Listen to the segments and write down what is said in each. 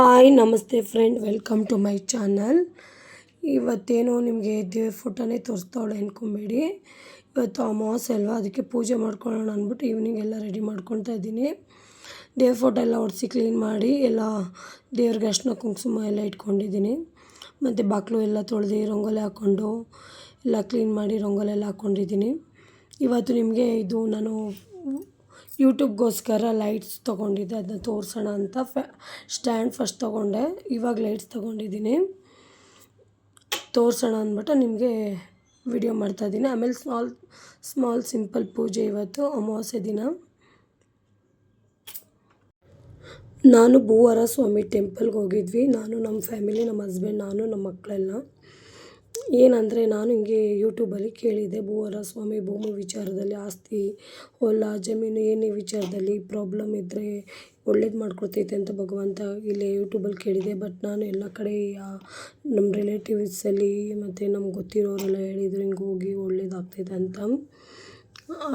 Hi, ನಮಸ್ತೆ friend welcome to my channel ಇವತ್ತೇನೋ ನಿಮಗೆ ದೇವ್ರ ಫೋಟೋನೇ ತೋರಿಸ್ತಾವಳೆ ಅಂದ್ಕೊಬೇಡಿ ಇವತ್ತು ಅಮಾವಾಸ್ಯ ಅಲ್ವಾ, ಅದಕ್ಕೆ ಪೂಜೆ ಮಾಡ್ಕೊಳ್ಳೋಣ ಅಂದ್ಬಿಟ್ಟು ಈವ್ನಿಂಗ್ ಎಲ್ಲ ರೆಡಿ ಮಾಡ್ಕೊತಾ ಇದ್ದೀನಿ. ದೇವ್ರ ಫೋಟೋ ಎಲ್ಲ ಒಡಿಸಿ ಕ್ಲೀನ್ ಮಾಡಿ, ಎಲ್ಲ ದೇವ್ರಿಗೆ ಅರ್ಶಿನ ಕುಂಕುಮ ಎಲ್ಲ ಇಟ್ಕೊಂಡಿದ್ದೀನಿ. ಮತ್ತು ಬಾಕ್ಲು ಎಲ್ಲ ತೊಳೆದು ರಂಗೋಲಿ ಹಾಕ್ಕೊಂಡು, ಎಲ್ಲ ಕ್ಲೀನ್ ಮಾಡಿ ರಂಗೋಲಿ ಎಲ್ಲ ಹಾಕ್ಕೊಂಡಿದ್ದೀನಿ. ಇವತ್ತು ನಿಮಗೆ ಇದು ನಾನು ಯೂಟ್ಯೂಬ್ಗೋಸ್ಕರ ಲೈಟ್ಸ್ ತೊಗೊಂಡಿದ್ದೆ, ಅದನ್ನ ತೋರಿಸೋಣ ಅಂತ ಫ್ಯಾ ಸ್ಟ್ಯಾಂಡ್ ಫಸ್ಟ್ ತೊಗೊಂಡೆ, ಇವಾಗ ಲೈಟ್ಸ್ ತೊಗೊಂಡಿದ್ದೀನಿ. ತೋರಿಸೋಣ ಅಂದ್ಬಿಟ್ಟು ನಿಮಗೆ ವಿಡಿಯೋ ಮಾಡ್ತಾಯಿದ್ದೀನಿ ಆಮೇಲೆ ಸ್ಮಾಲ್ ಸ್ಮಾಲ್ ಸಿಂಪಲ್ ಪೂಜೆ ಇವತ್ತು, ಅಮಾವಾಸ್ಯೆ ದಿನ. ನಾನು ಭೂವರ ಸ್ವಾಮಿ ಟೆಂಪಲ್ಗೆ ಹೋಗಿದ್ವಿ. ನಾನು ನಮ್ಮ ಫ್ಯಾಮಿಲಿ, ನಮ್ಮ ಹಸ್ಬೆಂಡ್, ನಾನು, ನಮ್ಮ ಮಕ್ಕಳೆಲ್ಲ. ಏನಂದರೆ ನಾನು ಹಿಂಗೆ ಯೂಟ್ಯೂಬಲ್ಲಿ ಕೇಳಿದೆ, ಭೂವರ ಸ್ವಾಮಿ ಭೂಮಿ ವಿಚಾರದಲ್ಲಿ ಆಸ್ತಿ, ಹೊಲ, ಜಮೀನು ಏನೇ ವಿಚಾರದಲ್ಲಿ ಪ್ರಾಬ್ಲಮ್ ಇದ್ದರೆ ಒಳ್ಳೇದು ಮಾಡ್ಕೊಡ್ತೈತೆ ಅಂತ ಭಗವಂತ ಇಲ್ಲಿ ಯೂಟ್ಯೂಬಲ್ಲಿ ಕೇಳಿದೆ. ಬಟ್ ನಾನು ಎಲ್ಲ ಕಡೆ ನಮ್ಮ ರಿಲೇಟಿವ್ಸಲ್ಲಿ ಮತ್ತು ನಮ್ಗೆ ಗೊತ್ತಿರೋರೆಲ್ಲ ಹೇಳಿದ್ರು ಹಿಂಗೆ ಹೋಗಿ ಒಳ್ಳೇದಾಗ್ತೈತೆ ಅಂತ.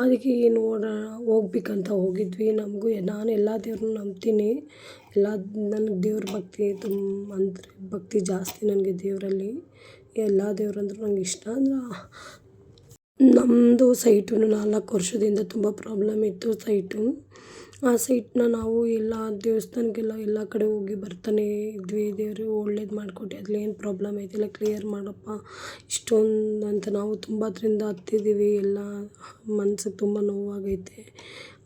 ಅದಕ್ಕೆ ನೋಡೋಣ ಹೋಗ್ಬೇಕಂತ ಹೋಗಿದ್ವಿ. ನಮಗೂ ನಾನು ಎಲ್ಲ ದೇವ್ರನ್ನೂ ನಂಬ್ತೀನಿ. ಎಲ್ಲ, ನನಗೆ ದೇವ್ರ ಭಕ್ತಿ ತುಂಬ, ಅಂದರೆ ಭಕ್ತಿ ಜಾಸ್ತಿ ನನಗೆ ದೇವರಲ್ಲಿ. ಎಲ್ಲ ದೇವ್ರಂದ್ರೂ ನಂಗೆ ಇಷ್ಟ ಅಂದ್ರೆ ನಮ್ಮದು ಸೈಟು ನಾಲ್ಕು ವರ್ಷದಿಂದ ತುಂಬ ಪ್ರಾಬ್ಲಮ್ ಇತ್ತು ಸೈಟು. ಆ ಸೈಟ್ನ ನಾವು ಎಲ್ಲ ದೇವಸ್ಥಾನಕ್ಕೆಲ್ಲ ಎಲ್ಲ ಕಡೆ ಹೋಗಿ ಬರ್ತಾನೆ ಇದ್ವಿ. ದೇವರು ಒಳ್ಳೇದು ಮಾಡಿಕೊಟ್ಟೆ ಅದ್ರಲ್ಲಿ ಏನು ಪ್ರಾಬ್ಲಮ್ ಐತಿಲ್ಲ ಕ್ಲಿಯರ್ ಮಾಡಪ್ಪ. ಇಷ್ಟೊಂದು ಅಂತ ನಾವು ತುಂಬ ಅದರಿಂದ ಹತ್ತಿದ್ದೀವಿ ಎಲ್ಲ ಮನ್ಸಿಗೆ ತುಂಬ ನೋವಾಗೈತೆ.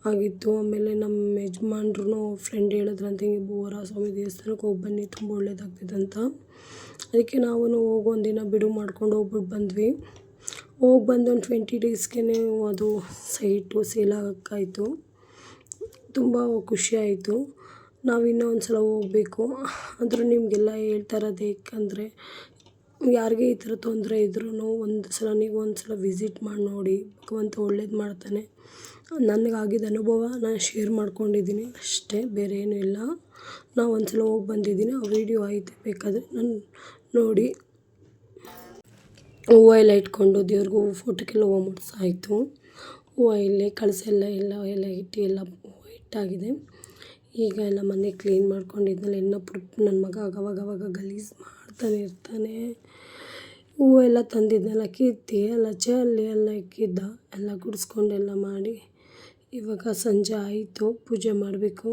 ಆಗಿತ್ತು ಆಮೇಲೆ ನಮ್ಮ ಯಜಮಾನ್ರು ಫ್ರೆಂಡ್ ಹೇಳಿದ್ರಂತೆ ಹಿಂಗೆ ಬೋರ ಸ್ವಾಮಿ ದೇವಸ್ಥಾನಕ್ಕೆ ಹೋಗಿ ಬನ್ನಿ, ತುಂಬ ಒಳ್ಳೇದಾಗ್ತಿದೆ ಅಂತ. ಅದಕ್ಕೆ ನಾವು ಹೋಗಿ ಒಂದಿನ ಬಿಡು ಮಾಡ್ಕೊಂಡು ಹೋಗ್ಬಿಟ್ಟು ಬಂದ್ವಿ. ಹೋಗಿ ಬಂದು ಒಂದು ಟ್ವೆಂಟಿ ಡೇಸ್ಗೆ ಅದು ಸೈಟು ಸೇಲ್ ಆಗೋಕ್ಕಾಯ್ತು ತುಂಬ ಖುಷಿ ಆಯಿತು. ನಾವು ಇನ್ನೂ ಒಂದು ಸಲ ಹೋಗಬೇಕು. ಆದರೂ ನಿಮಗೆಲ್ಲ ಹೇಳ್ತಾ ಇರೋದು ಏಕೆಂದರೆ, ಯಾರಿಗೆ ಈ ಥರ ತೊಂದರೆ ಇದ್ರೂ ಒಂದು ಸಲ ನೀವು ಒಂದು ಸಲ ವಿಸಿಟ್ ಮಾಡಿ ನೋಡಿ. ಭಗವಂತ ಒಳ್ಳೇದು ಮಾಡ್ತಾನೆ. ನನಗಾಗಿದ್ದ ಅನುಭವ ನಾನು ಶೇರ್ ಮಾಡ್ಕೊಂಡಿದ್ದೀನಿ. ಅಷ್ಟೇ, ಬೇರೆ ಏನೂ ಇಲ್ಲ. ನಾವು ಒಂದು ಸಲ ಹೋಗಿ ಬಂದಿದ್ದೀನಿ. ಆ ವೀಡಿಯೋ ಆಯಿತು. ಬೇಕಾದರೆ ನಾನು ನೋಡಿ. ಹೂವು ಎಲ್ಲ ಇಟ್ಕೊಂಡು ದೇವ್ರಿಗೂ ಫೋಟೋಕ್ಕೆಲ್ಲ ಹೂವು ಮುಡ್ಸಾಯಿತು ಹೂವು ಇಲ್ಲೇ, ಕಳಸ ಎಲ್ಲ ಎಲ್ಲ ಇಟ್ಟು ಎಲ್ಲ ಹೂವು ಇಟ್ಟಾಗಿದೆ. ಈಗ ಎಲ್ಲ ಮನೆ ಕ್ಲೀನ್ ಮಾಡ್ಕೊಂಡಿದ್ಮೇಲೆ ಇನ್ನೂ ಪುಟ್ ನನ್ನ ಮಗ ಅವಾಗ ಅವಾಗ ಗಲೀಜು ಮಾಡ್ತಾನೆ ಇರ್ತಾನೆ. ಹೂವು ಎಲ್ಲ ತಂದಿದ್ದೆಲ್ಲ ಕಿತ್ತಿ ಎಲ್ಲ ಚೆಲ್ಲಿ ಎಲ್ಲ ಇಕ್ಕಿದ್ದ, ಎಲ್ಲ ಗುಡಿಸ್ಕೊಂಡೆಲ್ಲ ಮಾಡಿ. ಇವಾಗ ಸಂಜೆ ಆಯಿತು ಪೂಜೆ ಮಾಡಬೇಕು.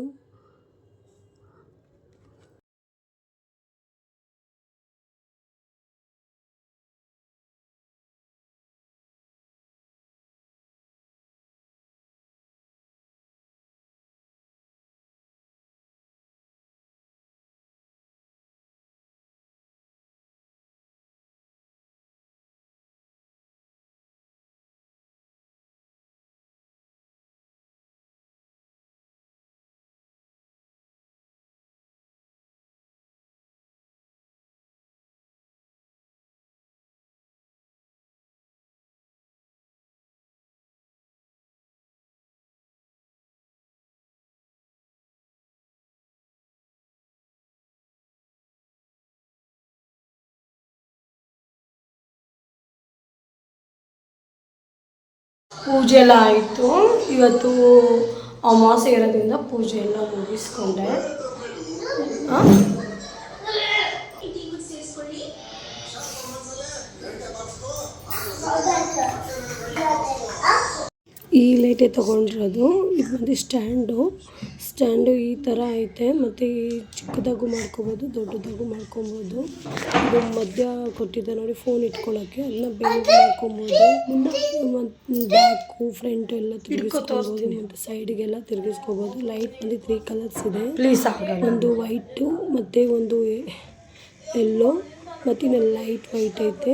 ಪೂಜೆ ಎಲ್ಲ ಆಯಿತು. ಇವತ್ತು ಅಮಾವಾಸ್ಯೆ ಇರೋದ್ರಿಂದ ಪೂಜೆ ಎಲ್ಲ ಮುಗಿಸ್ಕೊಂಡೆ. ಈ ಲೈಟೇ ತೊಗೊಂಡಿರೋದು. ಇದು ಬಂದು ಸ್ಟ್ಯಾಂಡು. ಸ್ಟ್ಯಾಂಡು ಈ ಥರ ಐತೆ. ಮತ್ತು ಈ ಚಿಕ್ಕದಾಗೂ ಮಾಡ್ಕೊಬೋದು ದೊಡ್ಡದಾಗು ಮಾಡ್ಕೊಬೋದು. ಇದು ಮಧ್ಯ ಕೊಟ್ಟಿದ್ದೆ ನೋಡಿ ಫೋನ್ ಇಟ್ಕೊಳ್ಳೋಕ್ಕೆ ಅದನ್ನ ಬೆಂಗ್ ಮಾಡ್ಕೊಬೋದು. ಮತ್ತು ಬ್ಯಾಕು ಫ್ರಂಟು ಎಲ್ಲ ತಿರುಗಿಸ್ಕೊಬೋದು. ಮತ್ತು ಸೈಡಿಗೆಲ್ಲ ತಿರುಗಿಸ್ಕೊಬೋದು. ಲೈಟ್ ಬಂದು ತ್ರೀ ಕಲರ್ಸ್ ಇದೆ. ಒಂದು ವೈಟು ಮತ್ತು ಒಂದು ಎಲ್ಲೋ ಮತ್ತು ಇನ್ನೊಂದು ಲೈಟ್ ವೈಟ್ ಐತೆ.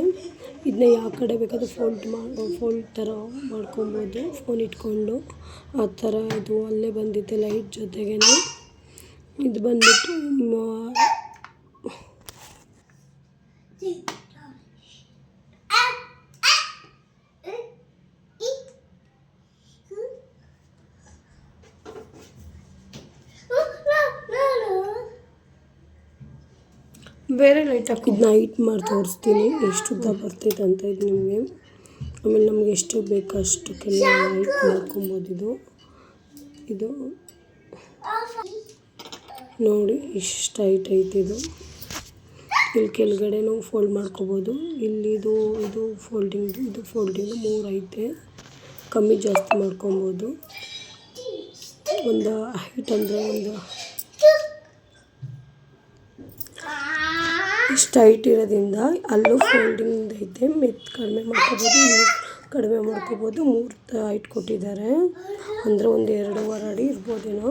ಇದನ್ನ ಯಾವ ಕಡೆ ಬೇಕಾದರೂ ಫೋಲ್ಡ್ ಮಾಡೋ ಫೋಲ್ಡ್ ಥರ ಮಾಡ್ಕೊಬೋದು. ಫೋನ್ ಇಟ್ಕೊಂಡು ಆ ಥರ ಇದು ಅಲ್ಲೇ ಬಂದಿದೆ ಲೈಟ್ ಜೊತೆಗೇ ಇದು ಬಂದ್ಬಿಟ್ಟು ಬೇರೆ ಲೈಟ್ ಹಾಕಿದ್ದು ನೈಟ್ ಮಾಡಿ ತೋರಿಸ್ತೀನಿ. ಎಷ್ಟು ಉದ್ದ ಬರ್ತೈತೆ ಅಂತ ಇದು ನಿಮಗೆ. ಆಮೇಲೆ ನಮ್ಗೆ ಎಷ್ಟು ಬೇಕೋ ಅಷ್ಟಕ್ಕೆಲ್ಲ ಲೈಟ್ ಮಾಡ್ಕೊಬೋದು ಇದು. ಇದು. ನೋಡಿ, ಇಷ್ಟು ಹೈಟ್ ಐತೆ ಇದು. ಇಲ್ಲಿ ಕೆಳಗಡೆನೂ ಫೋಲ್ಡ್ ಮಾಡ್ಕೋಬೋದು. ಇಲ್ಲಿದು ಇದು ಫೋಲ್ಡಿಂಗ್ ಇದು ಫೋಲ್ಡಿಂಗ್ ಮೂರು ಐತೆ. ಕಮ್ಮಿ ಜಾಸ್ತಿ ಮಾಡ್ಕೊಬೋದು. ಒಂದು ಹೈಟ್ ಅಂದರೆ ಒಂದು ಹೈಟ್ ಇರೋದ್ರಿಂದ ಅಲ್ಲೂ ಫೋಲ್ಡಿಂಗ್ ಐತೆ. ಮಿತ್ ಕಡಿಮೆ ಮಾಡ್ಕೋಬೋದು ಕಡಿಮೆ ಮಾಡ್ಕೋಬೋದು. ಹೈಟ್ ಕೊಟ್ಟಿದ್ದಾರೆ ಅಂದರೆ ಒಂದು ಎರಡೂವರೆ ಅಡಿ ಇರ್ಬೋದೇನೋ.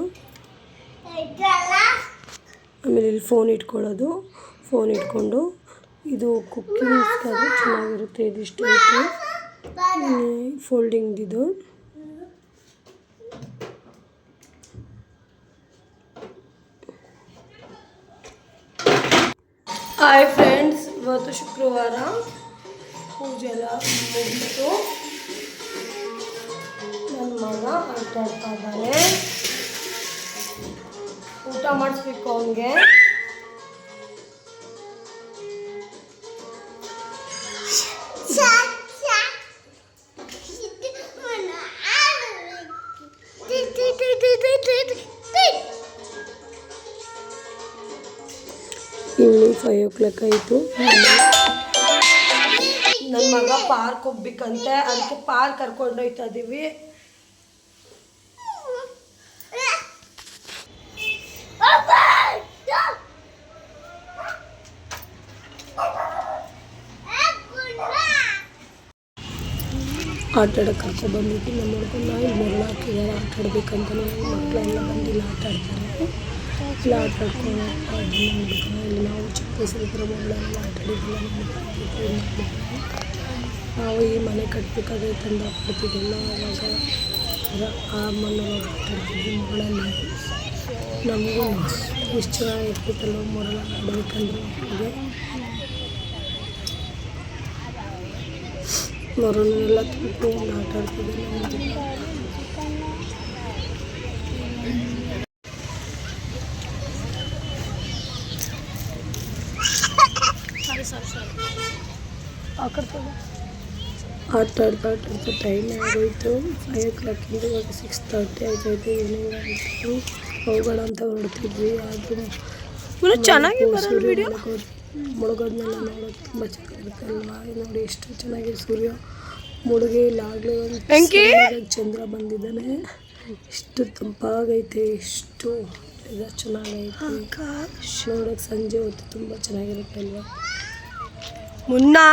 ಆಮೇಲೆ ಇಲ್ಲಿ ಫೋನ್ ಇಟ್ಕೊಳ್ಳೋದು. ಫೋನ್ ಇಟ್ಕೊಂಡು ಇದು ಕುಕ್ಕಿಂಗ್ ಚೆನ್ನಾಗಿರುತ್ತೆ, ಇದಿಷ್ಟು ಫೋಲ್ಡಿಂಗ್ ಹಾಯ್ ಫ್ರೆಂಡ್ಸ್ ಇವತ್ತು ಶುಕ್ರವಾರ. ಪೂಜೆ ಎಲ್ಲ ಮುಗಿತು. ನನ್ನ ಮಗ ಆಟ ಆಡ್ತಾ ಇದ್ದಾನೆ. ಊಟ ಮಾಡಿಸ್ಬೇಕು ಅವನಿಗೆ. ಫೈವ್ ಓ ಕ್ಲಾಕ್ ಆಯಿತು. ನನ್ನ ಮಗ ಪಾರ್ಕ್ ಹೋಗ್ಬೇಕಂತೆ. ಅದಕ್ಕೆ ಪಾರ್ಕ್ ಕರ್ಕೊಂಡೋಯ್ತಾ ಇದ್ದೀವಿ ಆಟ ಆಡೋಕೆ ಕರ್ಕೊ ಬಂದಿದ್ದು ನಮ್ಮ ಹುಡ್ಗನ್ನ ಇಲ್ಲಿ ಮರಳು ಹಾಕಿದ್ದಾರೆ ಆಟ ಆಡ್ಬೇಕಂತ ಮಕ್ಕಳೆಲ್ಲ ಬಂದಿಲ್ಲ ಆಟ ಆಡ್ತಾರೆ ಇಲ್ಲ ಆಟ ಇಲ್ಲಿ ನಾವು ಚಿಕ್ಕ ವಯಸ್ಸಲ್ಲಿದ್ದರೆ ಮಕ್ಕಳೆಲ್ಲ ಆಟ ನಮ್ಮ ನಾವು ಈ ಮನೆ ಕಟ್ಟಬೇಕಾದ್ರೆ ತಂದು ಹಾಕ್ಬಿಡ್ತಿದ್ದಿಲ್ಲ ಆವಾಗ ಆ ಮಣ್ಣಲ್ಲಿ ಆಟ ಆಡ್ತಿದ್ವಿ ಮಗಳಲ್ಲಿ ನಮಗೂ ಎಷ್ಟು ಚೆನ್ನಾಗಿರ್ತಿತ್ತಲ್ಲ ಮೊದಲ ಆಡಬೇಕಂದ್ರೆ ಮಕ್ಕಳಿಗೆ ಮರನ್ನೆಲ್ಲ ತುಂಬ ಆಟ ಆಡ್ತಿದ್ದೆ ನಮಗೆ ಆಟ ಆಡ್ತಾ ಆಟಾಡ್ತಾ ಟೈಮ್ ಆಗೋಯ್ತು. ಫೈವ್ ಓ ಕ್ಲಾಕಿಂದ ಇವಾಗ ಸಿಕ್ಸ್ ತರ್ಟಿ ಆಗೋಯ್ತು ಏನೇನು ಆಯಿತು. ಹೋಗೋಣ ಅಂತ ಹೊರಡ್ತಿದ್ವಿ. ಆದರೂ ಚೆನ್ನಾಗಿ ಮುಳುಗೋದನ್ನೆಲ್ಲ ನೋಡೋದು ತುಂಬ ಚೆನ್ನಾಗಿರುತ್ತಲ್ವಾ? ನೋಡಿ ಎಷ್ಟು ಚೆನ್ನಾಗಿ ಸೂರ್ಯ. ಮುಳುಗಿ ಇಲ್ಲಾಗಲೇ ಒಂದು ಚಂದ್ರ ಬಂದಿದ್ದಾನೆ. ಎಷ್ಟು ತಂಪಾಗೈತೆ. ಎಷ್ಟು ಇದು ಚೆನ್ನಾಗೈತೆ. ನೋಡೋಕೆ ಸಂಜೆ ಹೊತ್ತು ತುಂಬ ಚೆನ್ನಾಗಿರುತ್ತಲ್ವಾ? ಮುನ್ನಾ